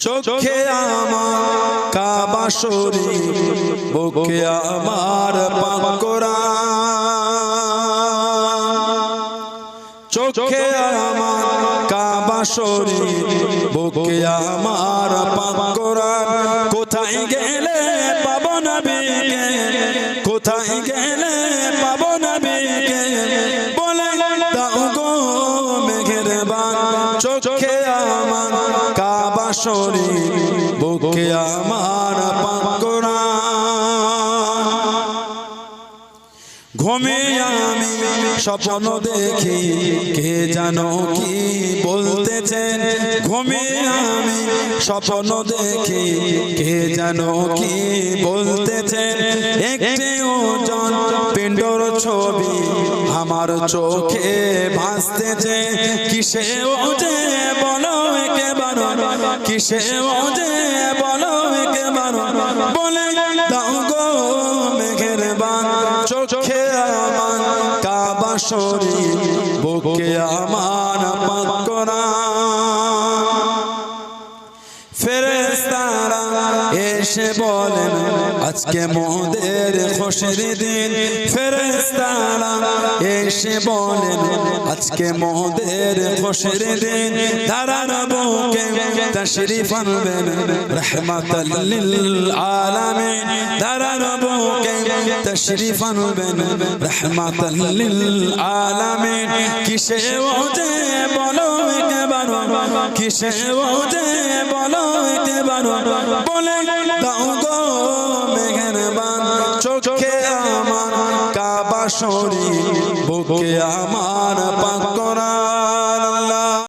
চোখে আমার কাবা শরীফ, বুকে আমার পাকরা চোখে আমার কাবা শরীফ, বুকে আমার পাকরা কোথায় গেলে পাবো নবীকে? কোথায় গেলে পাবো নবীকে? বলে দাও গো মেঘের বান চোখে শরীফ বুকে আমার পাকরা ঘুমে আমি স্বপ্ন দেখি, কে জানো কি বলতেছেন ঘুমে আমি স্বপ্ন দেখি, কে জানো কি বলতেছেন একটি ওজন পিণ্ডর ছবি আমার চোখে ভাসতেছে কিসে ওজে বলো। একেবার কিসে ওজে বলো একেবার বলে দাও গো মেঘের বান, চোখে আমার কাবা শরীর, বুকে আমার পাকরা এসে বলেন, আজকে মোদের খুশির দিন। ফেরেস্তারা এসে বলেন, আজকে মোদের খুশির দিন। বুকে তারার বুকে তশরিফ আনবেন রহমাতাল লিল আলামিন। কিসে ওজে বলো একবার, কিসে ওজে বলো একবার, বলে দাও গো মেঘের বান চোখে আমার কাবা শরীর বুকে আমার পাকরা